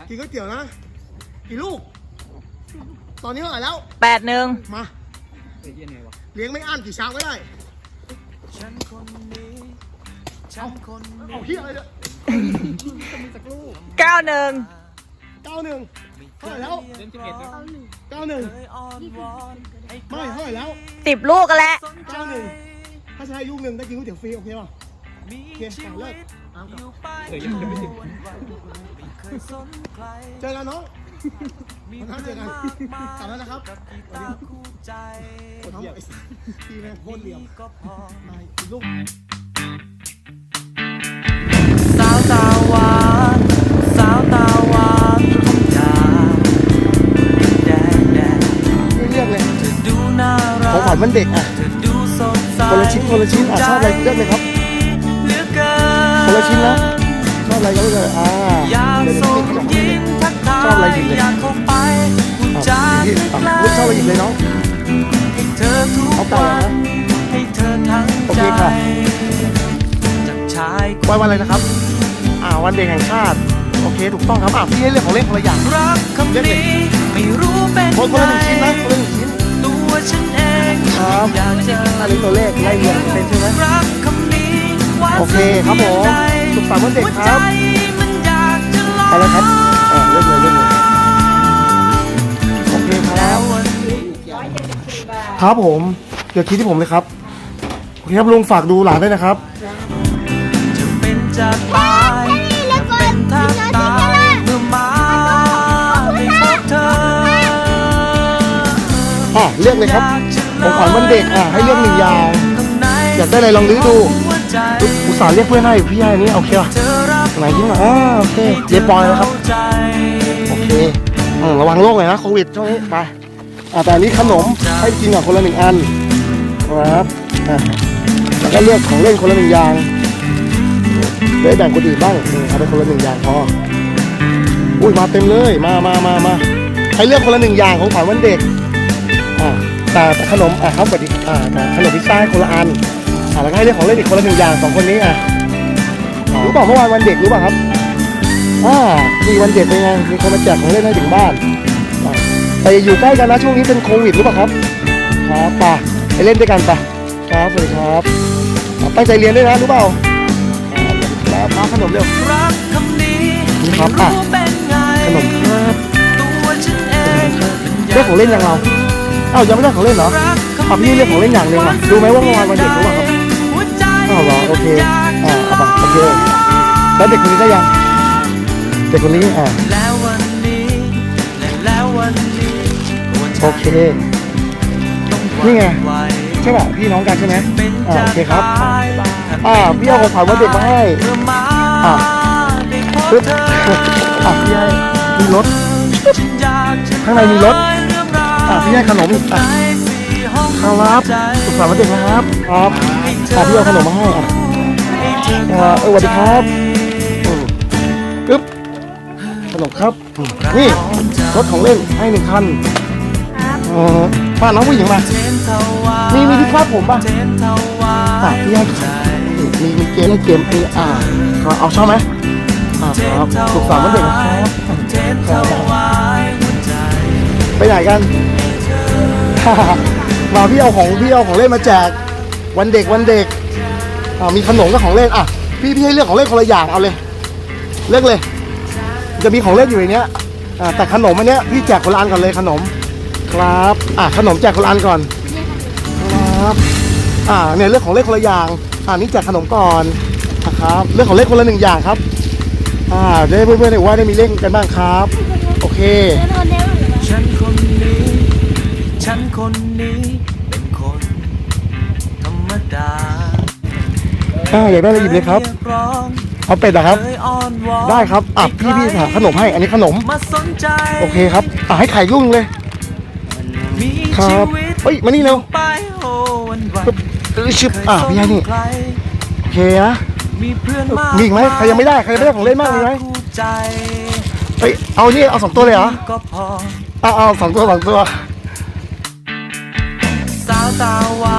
นะกินก๋วยเตี๋ยวนะกี่ลูก ตอนนี้เท่าไหร่แล้ว แปดหนึ่งมาเฮ้ยเหี้ยังไงวะเลี้ยงไม่อั้นกี่ชามก็ได้ฉันคนนี้ฉันคนนี้เอาเฮียอะไรเนี่ยเก้าหนึ่งเก้าหนึ่งเท่าไหร่แล้วเล่นสิบเอ็ดนะเก้าหนึ่งเคยอ้อนวอนให้ไม่เท่าไหร่แล้วสิบลูกกันแล้วสนใจเก้าหนึ่งถ้าใช้ลูกหนึ่งได้กินก๋วยเตี๋ยวฟรีโอเคป่ะ มีโอเคชีสั่งเลิวิกตเอากลับอยู่ไปเออยังไม่ถึงวันวันไม่เคยสนใครเจอกันน้องมีวันหน้าเจเพื่ออนกันมากมายกลับแล้วนะครับกับกีตาร์คู่ใจน้องไอ้สัสพี่แม่งโคตรเหลี่ยมก็พอมาอีกลูกสาวตาหวานสาวตาหวานคำหยาแดงแดงไม่เลือกเลยเธอดูน่ารักของขวัญวันเด็กอะเธอดูสดใสคนละชิ้นคนละชิ้นอะชอบอะไรเลือกเลยครับเหลือเกิน คนละชิ้นนะชอบอะไรก็เลือกเลยอ่าอยากเดี๋ยวส่งเดี๋ยวเดี๋ยวยิ้มทักทาชอบอะไรยหยิบเลยอยากเข้าไปพูดอะจาพี่ใกอะล้ลูกชอบอะไรหยิบเลยน้องให้เธอทุกเอาไปวัเหรอนให้เธอทั้งโอใจเคค่ะจากชายวันวันอะไรนะครับอ่าวันเด็กแห่งชาติโอเคถูกต้องครับอะพี่ให้เรื่องของเล่นคนละอย่างรักคำนี้ไม่รู้เป็นคนคนละหนึ่งไงชิ้นนะคนละหนึ่งชิ้นตัวฉันเองครับอยากจะอันนี้ตัวเลขไล่เรียงเป็นใช่ไหมรักคำนี้ว่า โอเคครับผมสักเพียงใดสุขสันต์วันเด็กครับหัวใจมันอยากจะลองเอาละครับอ่าเลือกเลยเลือกเลยโอเคคแล้รัวบวันนี้ครับผมเดี๋ยวคิดที่ผมเลยครับโอเคครับลุงฝากดูหลานด้วยนะครับจะเป็นจะตายจะเป็นถ้าตายเมื่อมาได้พบเธออะเลือกเลยครับของขวัญวันเด็กอะให้เลือกหนึ่งอย่างอยากได้อะไรลองลื้อดู อุตส่าห์เรียกเพื่อนให้พี่ให้อันนี้โอเคป่ะไหนยิ้มหน่อยอ่าโอเคเยปอยนะครับ โอเคอืมระวังโรคเลยนะโควิดช่วงนี้ไปอะแต่อันนี้ขนมให้กินก่อนคนละหนึ่งอันครับอะแล้วก็เลือกของเล่นคนละหนึ่งอย่างเดี๋ยวแบ่งคนอื่นบ้างอืมเอาไปคนละหนึ่งอย่างพออุ้ยมาเต็มเลยมามามามาให้เลือกคนละหนึ่งอย่างของขวัญวันเด็กอะแต่แต่ขนมอะครับสวัสดีอ่าแต่ขนมพิซซ่าคนละอัน อะแล้วก็ให้เลือกของเล่นอีกคนละหนึ่งอย่างสองคนนี้อะรู้เปล่าเมื่อวานวันเด็กรู้เปล่าครับอ่ามีวันเด็กเป็นไงมีคนมาแจกของเล่นให้ถึงบ้านอะแต่อย่าอยู่ใกล้กันนะช่วงนี้เป็นโควิดรู้ป่ะครับครับไป่ะไปเล่นด้วยกันไป่ะครับสวัสดีครับอะตั้งใจเรียนด้วยนะรู้เปล่าครับมาขนมเร็วรักคำนี้นี่ไม่ครับอะรู้เป็นไงขนมครับตัวฉันเองได้ของเล่นยังเราอ้าวยังไม่ได้ของเล่นเหรอรักคำอะพี่เรียกของเล่นอย่างหนึ่งอะรู้ไหมว่าเมื่อวานวันเด็กรู้ป่ะครับ หัวใจอ้าวเหรอโอเคอ่าเอาไปโอเคแล้วเด็กคนนี้ได้ยัง เด็กคนนี้อ่าแล้ววันนี้แล้ววันนี้โอเคนี่ไงใช่ป่ะพี่น้องกันใช่ไหมอ่าโอเคครับอ่าพี่เอาของขวัญวันเด็กมาให้เมื่าปึ๊บเธออะพี่ให้มีรถข้างในมีรถเรื่าพี่ให้ขนมอีกอะในสี่ห้องครับสุขสันต์วันเด็กนะครับครับ อะพี่เอาขนมมาให้อะให้เธออ่าเออสวัสดีครับอืมปึ๊บขนมครับอืมนี่รถของเล่นให้หนึ่งคันเออมาน้องผู้หญิงมาเทนเทวามีมีที่คาดผมป่ะเทนเทวาอะพี่ให้ใจมีมีเกมให้เกมเออ่าก็เอาชอบไหมอ่าครับสุขสันต์วันเด็กนะครับเทนเทวายหัวใจไปไหนกัน มาพี่เอาของพี่เอาของเล่นมาแจก วันเด็กวันเด็กอ่ามีขนมกับของเล่นอะพี่พี่ให้เลือกของเล่นคนละอย่างเอาเลย เลือกเลย จะมีของเล่นอยู่ในเนี้ยอ่าแต่ขนมอันเนี้ยพี่แจกคนละอันก่อนเลยขนม ครับอะขนมแจกคนละอันก่อนครับอ่าเนี่ยเลือกของเล่นคนละอย่างอ่านี่แจกขนมก่อนนะครับเลือกของเล่นคนละหนึ่งอย่างครับอ่าได้เพื่อนๆได้ว่าได้มีเล่นกันบ้างครับ โอเค ฉันคนนี้ ฉันคนนี้ อ่าอยากได้อะไรหยิบเลยครับเรียกร้องเอาเป็ดนะครับเคยอ้อนวอนได้ครับอะพี่พี่หาขนมให้ อันนี้ขนมมาสนใจโอเคครับอะให้ไข่ลุ่งเลยมีครัชีบวิตเฮ้ยมานี่เร็วไปโอ้วันวันปึ๊บเอ้ยชึบอะพี่ให้นี่เคยสใครโอเคนะมีเพื่อนมากมีอีกไหมใครยังไม่ได้ใครยังไม่ได้ของเล่นบ้างมีไหมคู่ใจเฮ้ยเอานี่เอาสองตัวเลยเหรอก็พอเอาเอาสองตัวสองตัวสาวตาหวา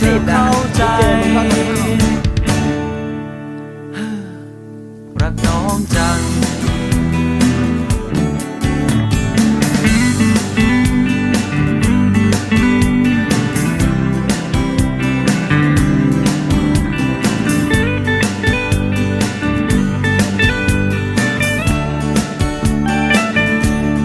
Thì